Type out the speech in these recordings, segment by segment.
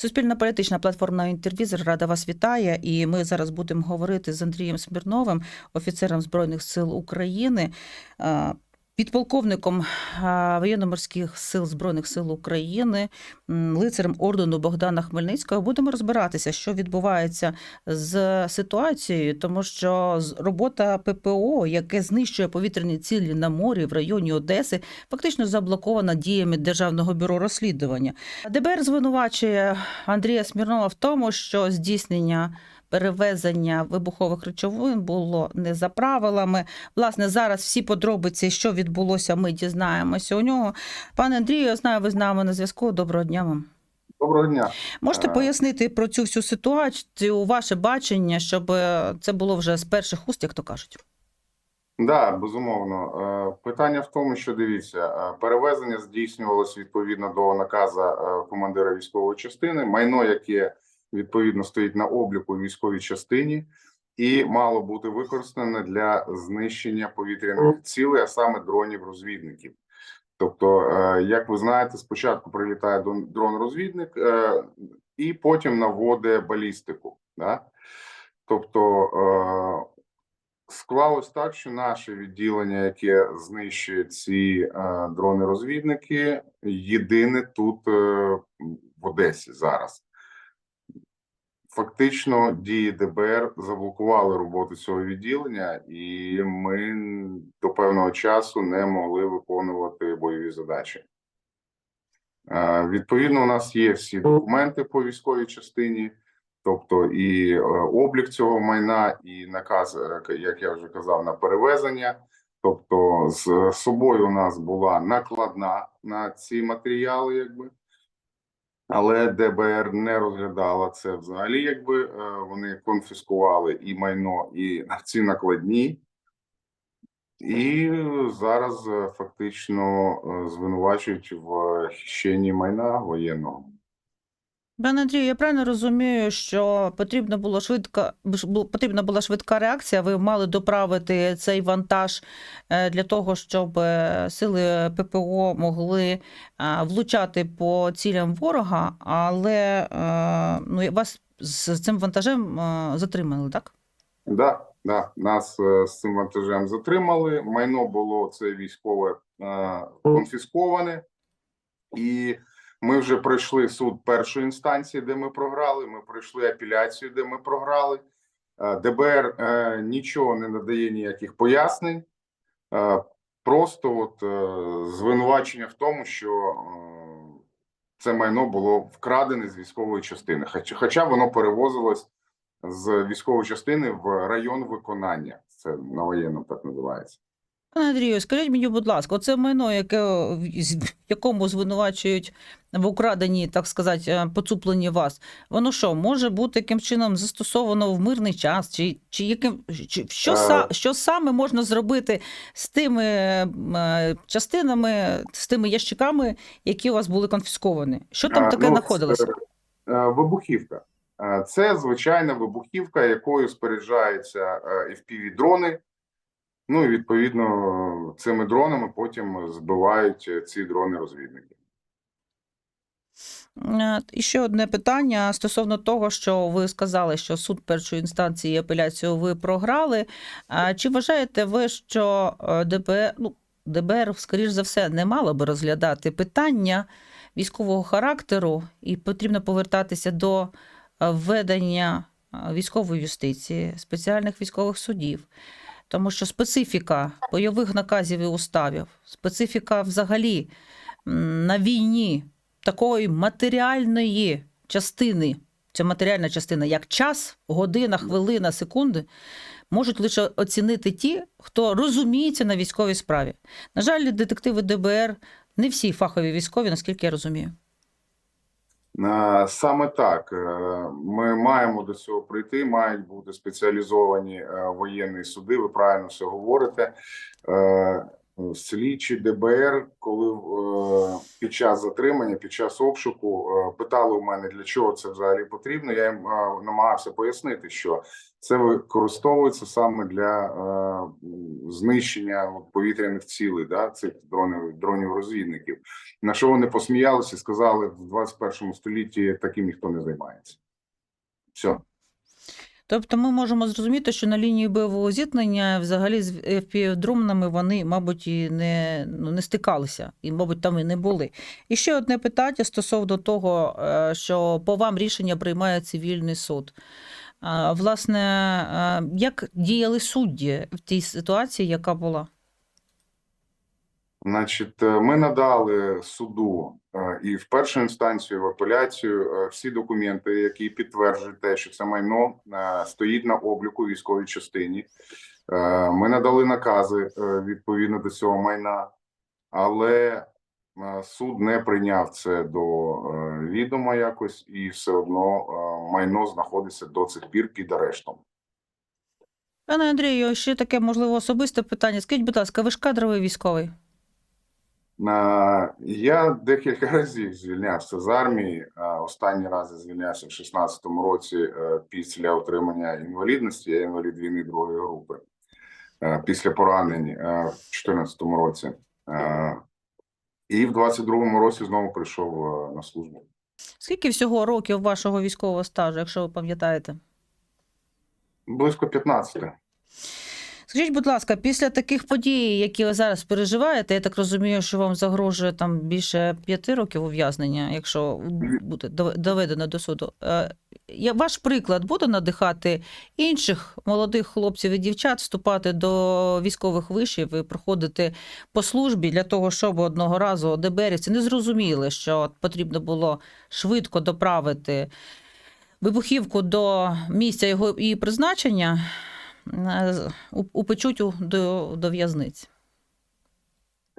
Суспільна політична платформа інтервізор рада вас вітає. І ми зараз будемо говорити з Андрієм Смірновим, офіцером збройних сил України. Підполковником е, воєнно-морських сил збройних сил України, лицарем ордену Богдана Хмельницького, будемо розбиратися, що відбувається з ситуацією, тому що робота ППО, яке знищує повітряні цілі на морі в районі Одеси, фактично заблокована діями Державного бюро розслідування. ДБР звинувачує Андрія Смірнова в тому, що здійснення перевезення вибухових речовин було не за правилами. Власне, зараз всі подробиці, що відбулося, ми дізнаємося у нього. Пане Андрію, я знаю, ви з нами на зв'язку. Доброго дня вам. Доброго дня. Можете Е. пояснити про цю всю ситуацію, ваше бачення, щоб е, це було вже з перших уст, як то кажуть. Да, безумовно. Е, Питання в тому, що дивіться, перевезення здійснювалось відповідно до наказу командира військової частини, майно, яке відповідно стоїть на обліку військовій частині, і мало бути використане для знищення повітряних цілей, а саме дронів-розвідників. Тобто, е, як ви знаєте, спочатку прилітає дрон-розвідник, е, і потім наводить балістику. Да? Тобто е, склалось так, що наше відділення, яке знищує ці дрони-розвідники, єдине тут в Одесі зараз. Фактично, дії ДБР заблокували роботу цього відділення, і ми до певного часу не могли виконувати бойові задачі. Е, Відповідно, у нас є всі документи по військовій частині, тобто і е, облік цього майна, і наказ, е, як я вже казав, на перевезення. Тобто, з собою у нас була накладна на ці матеріали, якби. Але ДБР не розглядала це взагалі, якби е, вони конфіскували і майно, і ці накладні. І зараз е, фактично е, звинувачують в хищенні майна воєнного. Пане Андрію, я правильно розумію, що потрібно було швидко б- потрібна була швидка реакція. Ви мали доправити цей вантаж е, для того, щоб е, сили ППО могли е, влучати по цілям ворога, але ну, вас з цим вантажем затримали, так? Да, да, нас з цим вантажем затримали. Майно було це військове конфісковане, і ми вже пройшли суд першої інстанції, де ми програли. Ми пройшли апеляцію, де ми програли. Е, ДБР е, нічого не надає ніяких пояснень. Е, просто от звинувачення в тому, що це майно було вкрадене з військової частини, хоча воно перевозилось з військової частини в район виконання. Це на воєнному так називається. Пане Андрію, скажіть мені, будь ласка, оце майно, яке в якому звинувачують в украденні, так сказати, е, поцупленні вас, воно що, може бути яким чином застосовано в мирний час? Чи, чи яким чи, що, Е. са, що саме можна зробити з тими е, частинами, з тими ящиками, які у вас були конфісковані? Що там Е, таке ну, знаходилося? це, е, Вибухівка. Е, Це звичайна вибухівка, якою споряджаються fpv дрони. Ну і відповідно цими дронами потім збивають е, ці дрони-розвідники. Е, І ще одне питання стосовно того, що ви сказали, що суд першої інстанції апеляцію ви програли. А Чи вважаєте ви, що е, ДБР, ну, ДБР, скоріш за все, не мало би розглядати питання військового характеру, і потрібно повертатися до е, введення е, військової юстиції, спеціальних військових судів? Тому що специфіка бойових наказів і уставів, специфіка взагалі на війні такої матеріальної частини, ця матеріальна частина, як час, година, хвилина, секунди, можуть лише оцінити ті, хто розуміється на військовій справі. На жаль, детективи ДБР не всі фахові військові, наскільки я розумію. Е, Саме так Е, ми маємо до цього прийти. Мають бути спеціалізовані е, воєнні суди. Ви правильно все говорите. Слідчі ДБР, коли е, під час затримання, під час обшуку е, питали у мене, для чого це взагалі потрібно. Я їм е, намагався пояснити, що це використовується саме для знищення повітряних цілей, да, цих дронів, дронів розвідників. На що вони посміялися сказали, в 21 столітті таким ніхто не займається. Все. Тобто ми можемо зрозуміти, що на лінії бойового зіткнення взагалі з FPV-дронами вони, мабуть, і не, ну, не стикалися, і, мабуть, там і не були. І ще одне питання стосовно того, е, що по вам рішення приймає цивільний суд. Власне, е, як діяли судді в тій ситуації, яка була? Значить, е, ми надали суду е, і в першу інстанцію, в апеляцію е, всі документи, які підтверджують те, що це майно стоїть на обліку військовій частині. Ми надали накази відповідно до цього майна, але суд не прийняв це до відома якось, і все одно майно знаходиться до цих пір під арештом. Пане Андрію, ще таке, можливо, особисте питання. Скажіть, будь ласка, ви ж кадровий військовий? Я декілька разів звільнявся з армії. а Останній раз звільнявся в 16-му році е, після отримання інвалідності. Я інвалід війни другої групи. Е, Після поранень е, в 14-му році. І в 22-му році знову прийшов на службу. Скільки всього років вашого військового стажу, якщо ви пам'ятаєте? Близько 15. Скажіть, будь ласка, після таких подій, які ви зараз переживаєте, я так розумію, що вам загрожує там більше п'яти років ув'язнення, якщо буде доведено до суду. Е, Ваш приклад буде надихати інших молодих хлопців і дівчат вступати до військових вишів і проходити по службі для того, щоб одного разу ДБРівці не зрозуміли, що потрібно було швидко доправити вибухівку до місця його її призначення, упечуть до, до в'язниць.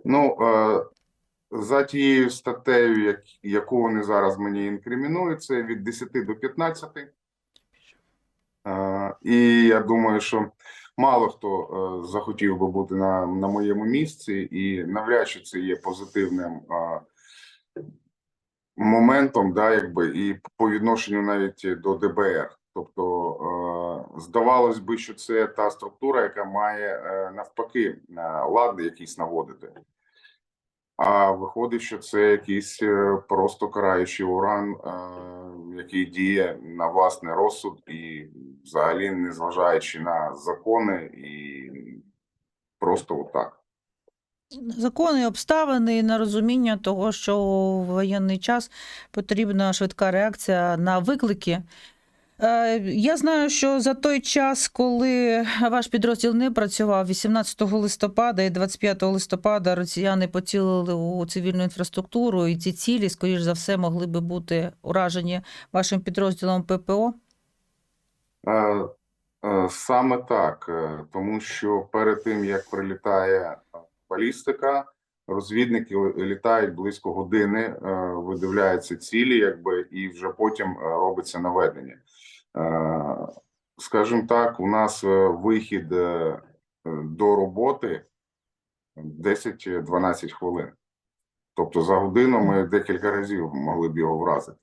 Ну, е, за тією статтею, як, яку вони зараз мені інкримінують, це від 10 до 15. Е, І я думаю, що мало хто е, захотів би бути на, на моєму місці, і навряд чи це є позитивним моментом, да, якби, і по відношенню навіть до ДБР. Тобто, е, здавалось би, що це та структура, яка має е, навпаки е, лад якийсь наводити. А виходить, що це якийсь просто караючий уран, який діє на власний розсуд і взагалі не зважаючи на закони, і просто отак. Закони, обставини і на розуміння того, що в воєнний час потрібна швидка реакція на виклики. Е, Я знаю, що за той час, коли ваш підрозділ не працював, 18 листопада і 25 листопада росіяни поцілили у цивільну інфраструктуру, і ці цілі, скоріш за все, могли би бути уражені вашим підрозділом ППО. Е, е, Саме так, тому що перед тим як прилітає балістика, розвідники літають близько години, е, видивляються цілі, якби і вже потім е, робиться наведення. Е, Скажімо так, у нас вихід до роботи 10-12 хвилин. Тобто за годину ми декілька разів могли б його вразити.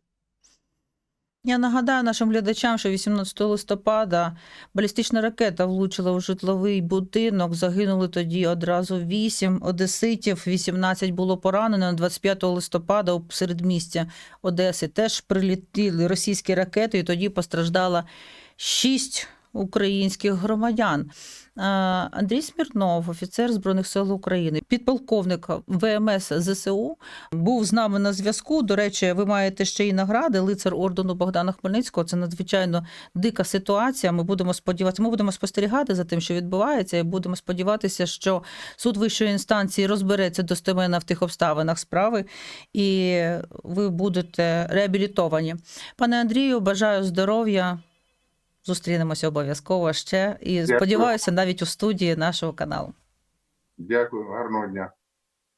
Я нагадаю нашим глядачам, що 18 листопада балістична ракета влучила у житловий будинок. Загинули тоді одразу 8 одеситів, 18 було поранено. 25 листопада у середмістя Одеси теж прилітіли російські ракети, і тоді постраждала 6 українських громадян. Андрій Смірнов, офіцер Збройних сил України, підполковник ВМС ЗСУ, був з нами на зв'язку. До речі, ви маєте ще й награди лицар ордену Богдана Хмельницького. Це надзвичайно дика ситуація. Ми будемо сподіватися, ми будемо спостерігати за тим, що відбувається, і будемо сподіватися, що суд вищої інстанції розбереться достеменно в тих обставинах справи, і ви будете реабілітовані. Пане Андрію, бажаю здоров'я. Зустрінемося обов'язково ще і Дякую. сподіваюся, навіть у студії нашого каналу. Дякую, гарного дня.